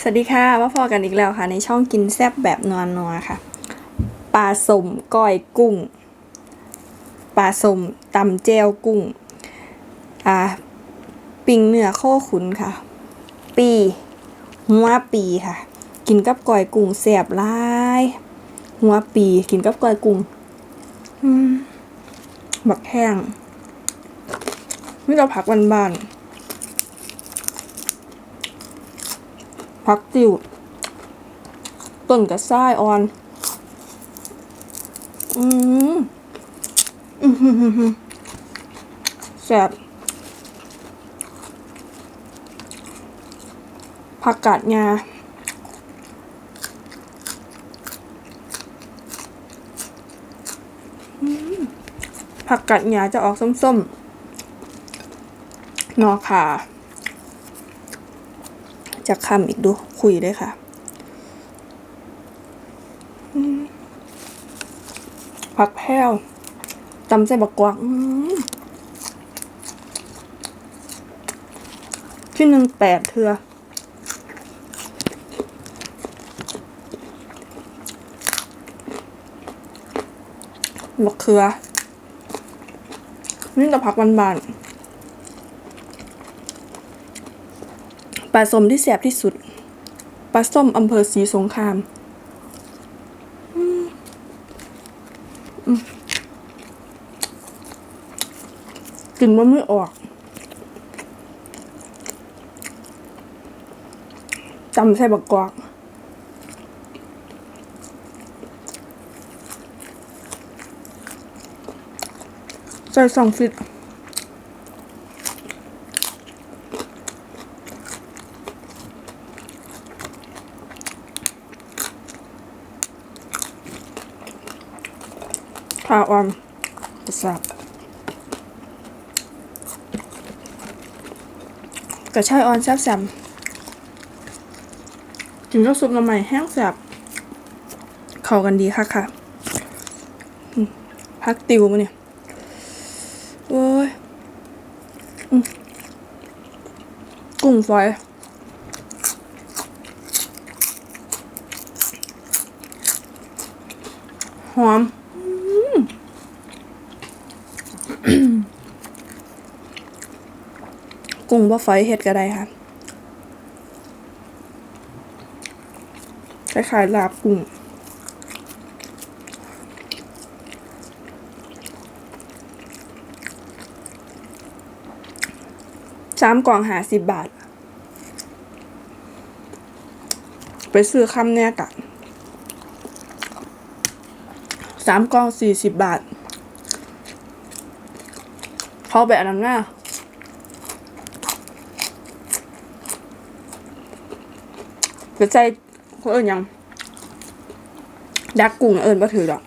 สวัสดีค่ะมาพอกันอีกแล้วค่ะ ในช่องกินแซบแบบนัวนัวค่ะปลาสมก้อยกุ้งปลาสมตำเจวกุ้งอ่าปิงเนื้อโคขุนค่ะ ปีหัวปีค่ะ กินกับก้อยกุ้งแสบร้ายหัวปีกินกับก้อยกุ้งอืมบักแห้งนี่เราผักบานๆ ผักจิ๋วต้นกระซ้ายอ่อน อืมอืมแซ่บผักกาดงาผักกาดงาจะออกส้มๆนอขา จะคำอีกดูคุยเลยค่ะผักแพ้วตำใส่บักกวางที่หนึ่งแปดเถือบักเขือนี่แต่ผักบานๆ ปลาส้มที่แสบที่สุด ปลาส้มอำเภอศรีสงครามอืมอืมกลิ่นมันไม่ออกจำใส่บักกอกใส่สองฟิต ข้าวอ่อนประสาบกระชายอ่อนแซ่บแซมกินกับซุปหน้ำใหม่แห้งแซ่บเข้ากันดีค่ะค่ะพักติวมาเนี่ยโอ้ยกุ้งฝอยหอม กุ้งบ่ฝอยเฮ็ดก็ได้ค่ะคล้ายๆลาบกุ้งสามกล่องหาสิบบาท ไปซื้อคำเนี่ยกะสามกล่องสี่สิบบาท เขาไปอันนั้นหน้า ก็ใจเขาเอิญยังดักกุ้งเอิญมาถือดอก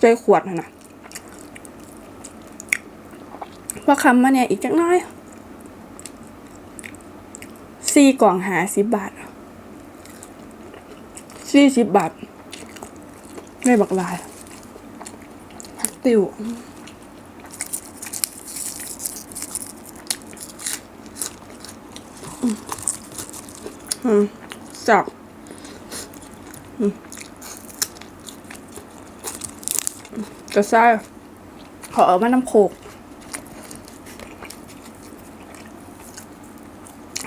ใจขวดนะนะว่าคำมาเนี่ยอีกจักน้อยสี่กล่องหาสิบบาทสี่สิบบาท ไม่บักลายผักติวอืม จับอืมกระซ่าขอเอามาน้ำโคก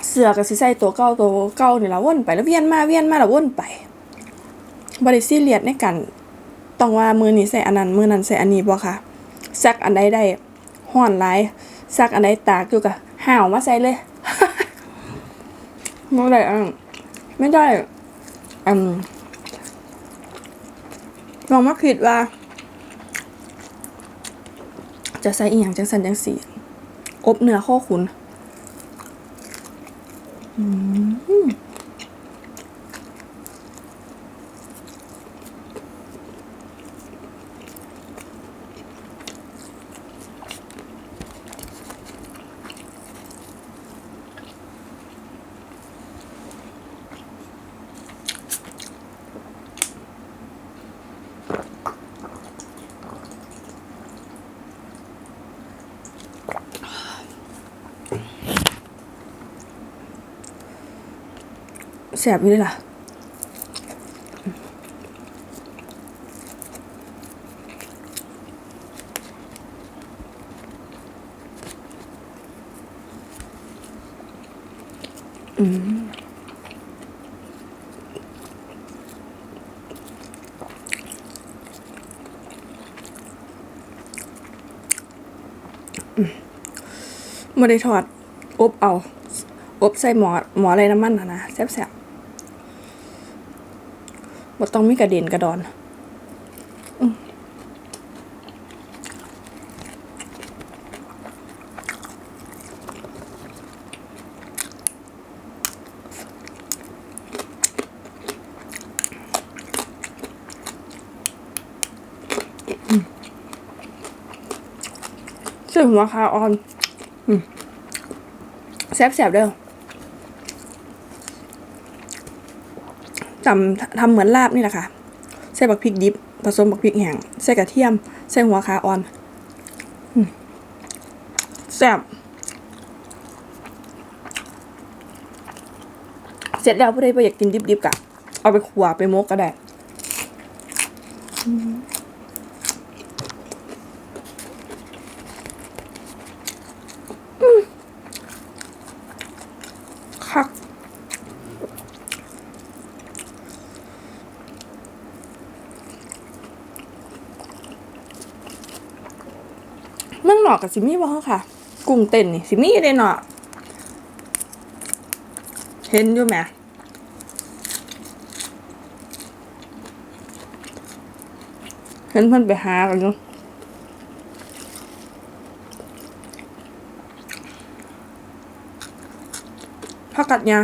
เสือกับสิใส่ตัวเก้าตัวเก้าเนี่ละว่นไปแล้วเวียนมาเวียนมาแล้วว่นไปบริซีเรียดในกันต้องว่ามือนี้ใส่อันนั้นมือนั้นใส่อันนี้บ่ค่ะซักอันใดได้ห่อนไรซักอันใดตากอยู่กับห่าวมาใส่เลยไม่ได้อะ ไม่ได้อืมลองมาคิดว่า จะใส่อีหยังจังสันจังสี อบเนื้อข้อคุณ อืม สบอยู่เลยล่ะอืมไม่ได้ทอด อบเอา อบใส่หมอหมออะไรน้ำมันนะนะแซ่บๆ บ่ต้องมีกระเด็นกระดอนอืมซึ่งหัวคาออนแซ่บๆเด้อ ทำทำเหมือนลาบนี่แหละค่ะใส่บักพริกดิบผสมบักพริกแห้งใส่กระเทียม ใส่หัวขาอ่อนแซ่บเสร็จแล้วผู้ใดอยากกินดิบๆกะเอาไปขัวไปโมกก็ได้ก เมืองนอ กกับสิมีบ่ค่ะ กุ้งเต้นนี่สิมีเลยเนาะเห็นอยู่ไหมเห็นเพิ่อนไปหากันอยู่ผักกัดยา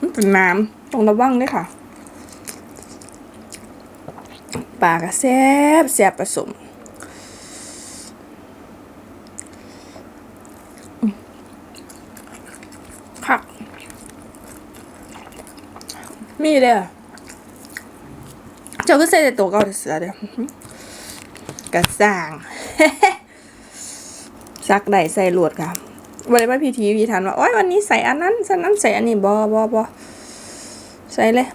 มันเป็นน้ำ ต้องระวังด้วยค่ะปลากระแซบแซบผสมอืมคัก มีเลยอะเจ้าก็ใส่แต่ตัวเก่าเสือเดียวกระสางซักได้ใส่หลวดค่ะวันนี้ว่าพีทีพีทันว่าโอ้ยวันนี้ใส่อันนั้นใส่นั้นใส่อันนี้บอบอบอ ใส่เลย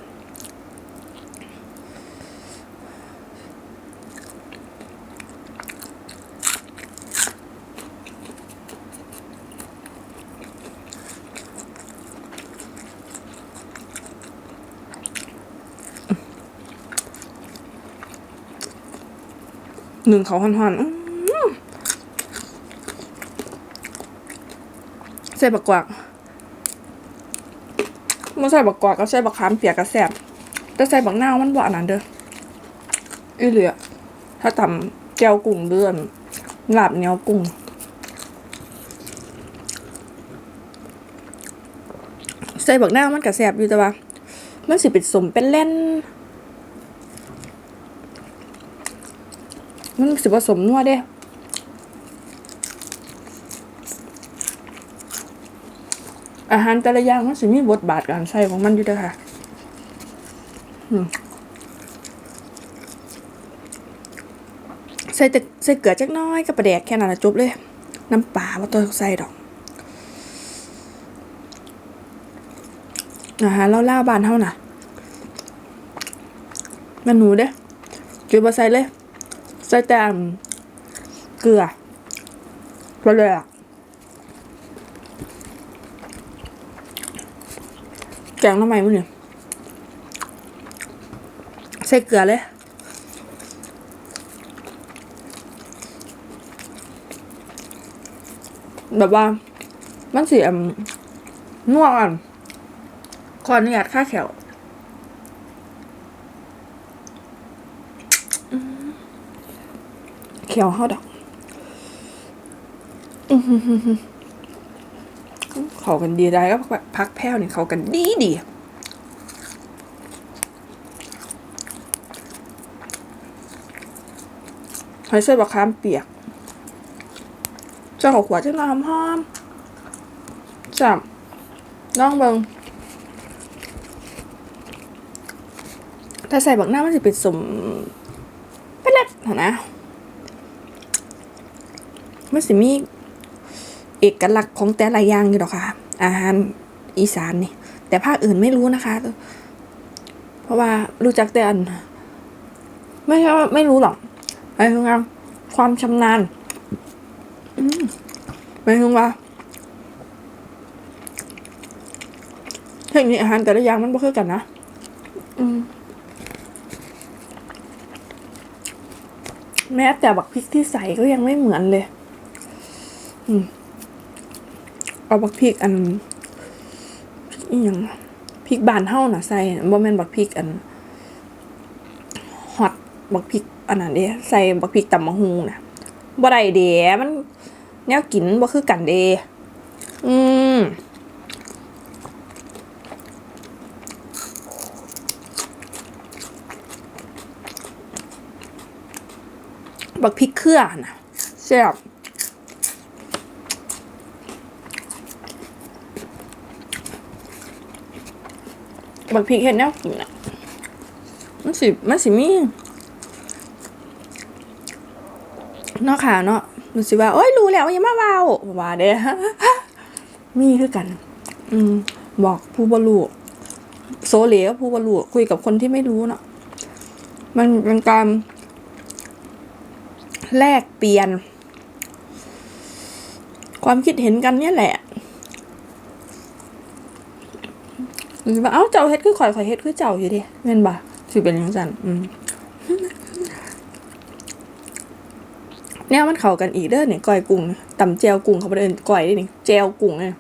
หนึ่งเขาหันหันอื้อใส่บักกวาก มาใส่บักกวากก็ใส่บักขามเปียกกระแสบแต่ใส่บักนาวมันบ่อันนั้นเด้ออีเหลือถ้าตำแก้วกุ้งเดือนลาบเหนียวกุ้งใส่บักนาวมันกระแสบอยู่แต่ว่ามันสิเป็นสมเป็นเล่น มันสิผสมนัวเด้ อาหารแต่ละอย่างมันสิมีบทบาทการใช้ของมันอยู่ด้อค่ะใส่แต่ใส่เกลือจักน้อยกับปลาแดกแค่นั้นละจบเลย น้ำปลาว่าตัวใส่ดอกอาหารเล่าๆบานเท่าน่ะมันหนูเด้จุบมาใส่เลย ใส่แต่เกลือไปเลยอะ แกงทำไมมั้งเนี่ย ใส่เกลือเลยแบบว่า มันสีอ่ำนัวอะขออนุญาตค่าแขวแขวเขาดอก อือ เขากันดีได้ก็พักแพ้วเนี่ยเขากันดีดีหอยเส้นบักคามเปียกเจ้าของขวดจะน้ำหอมจับน้องเบิงถ้าใส่บักหน้ามันจะเป็นสมเป็นเล็ดนะมันสิมี เอกลักษณ์ของแต่ละอย่างอยู่หรอกค่ะ อาหารอีสานนี่ แต่ภาคอื่นไม่รู้นะคะ เพราะว่ารู้จักแต่อัน ไม่ใช่ว่าไม่รู้หรอกหมายถึงว่าความชำนาญอืมหมายถึงว่าเทคนิคอาหารแต่ละอย่างมันบ่คือกันนะอืมแม้แต่บักพริกที่ใส่ก็ยังไม่เหมือนเลย อืม เอาบักพริกอันพริกอีหยังพริกบานเฮาน่ะใส่บ่แม่นบักพริกอันฮอตบักพริกอันนั้นเด้ใส่บักพริกตำมะฮุงน่ะบ่ได้เด้มันแนวกินบ่คือกันเด้อืมบักพริกเครือน่ะแซ่บ บักพริกเห็ดแนวกินอะมันสิมันสิมีเนาะค่ะเนาะมันสิว่าโอ้ยรู้แล้วอย่ามาเว้าว่าเด้มีคือกัน อืม บอกผู้บรูโซเลก็ผู้บรูคุยกับคนที่ไม่รู้เนาะมันเป็นการแลกเปลี่ยน ความคิดเห็นกันเนี่ยแหละหรือว่า เอ้าเจ้าเฮ็ดคือข่อยข่อยเฮ็ดคือเจ้าอยู่ดิแม่นบ่สิเป็นจังซั่นอืมแนวมันเข้ากันอีกเด้อเนี่ยก้อยกุ้งตำแจวกุ้งเขาบ่ได้เอิ้นก้อยนี่แจวกุ้งเนี่ย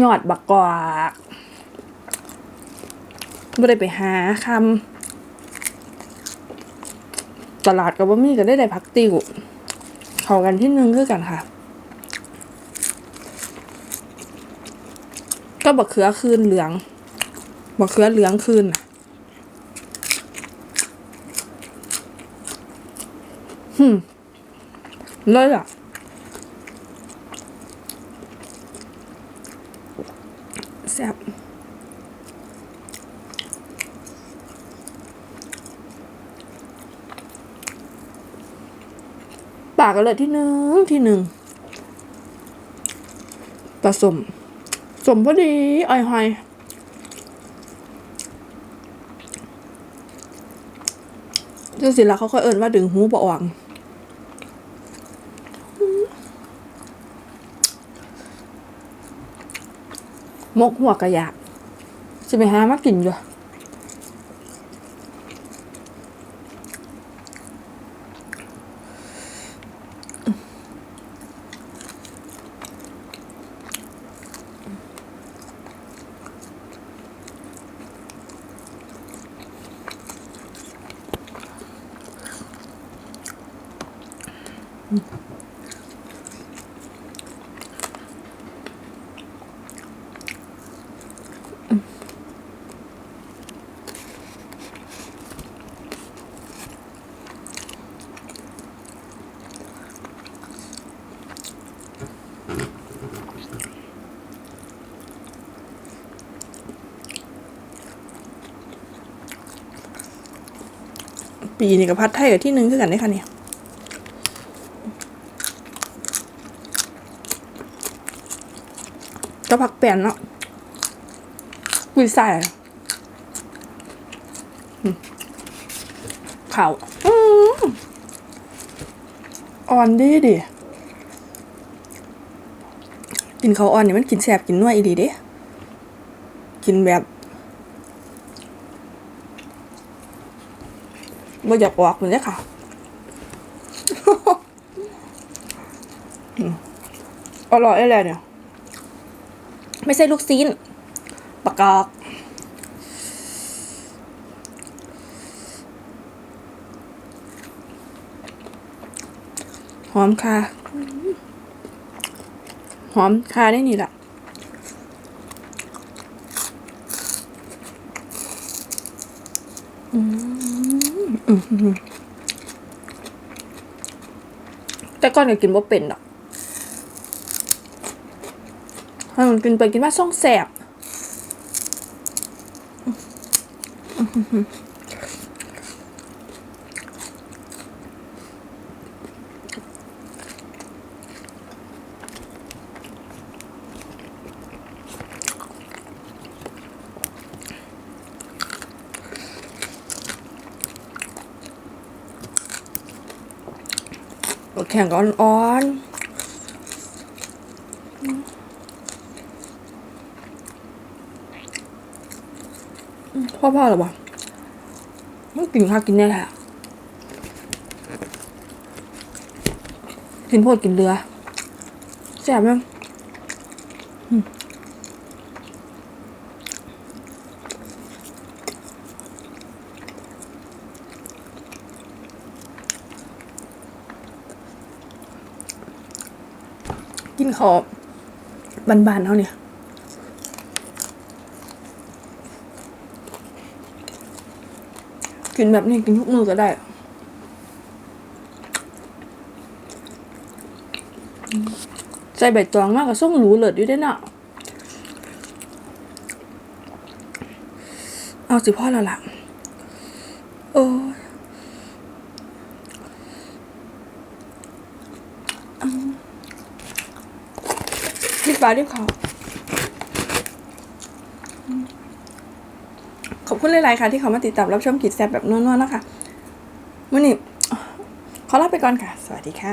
ยอดบักกอกบ่ได้ไปหาคำตลาดกับว่ามีก็ได้ได้พักติวเข้ากันที่หนึงคือกันค่ะ ก็บักเขือคืนเหลืองบักเขือเหลืองคืนหืมเลยอะแซ่บปากก็เลยที่หนึ่งที่หนึ่งผสม สมพอดีไอ้หอยจังสิละเขาค่อยเอินว่าดึงหูปะอ่างมกหัวกระยากจะไปหามากินอยู่ ปีนี่กับพัดไทยกับที่หนึ่งคือกันได้ค่ะเนี่ยก็ผักแป้นเนาะกุยใส่ข่าวอ่อนดีดิกินเขาอ่อนเนี่ยมันกินแสบกินนัวอีดีเด้กินแบบ ไม่อยากออกเลยค่ะอร่อยอะไรเนี่ย ไม่ใช่ลูกซีนปากกอกหอมค่ะ หอมค่ะได้นี่แหละอืมอืมแต่ ก่อนก็กินบ่เป็นดอกให้มันกินไปกินมาซ่องแสบ แข่งก้อนอ่อนพ่อพ่อหรอวะไม่กินข้าวกินเนี่แหละกินโพดกินเรือแซ่บมั้ง นขอบบานๆเท่าเนี่ยกินแบบนี้กินทุกมือก็ได้ ใส่ใบตองมากกับส่งหรูเลิศอยู่เด้อเนาะเอาสิพ่อแล้วล่ะ โอ้ยอืารีบเขาอืมขอบคุณหลาย ๆ ค่ะ ที่เขามาติดตามรับชมกิจแซบแบบนุ่นๆนะคะวันนี้ขอลาไปก่อนค่ะ สวัสดีค่ะ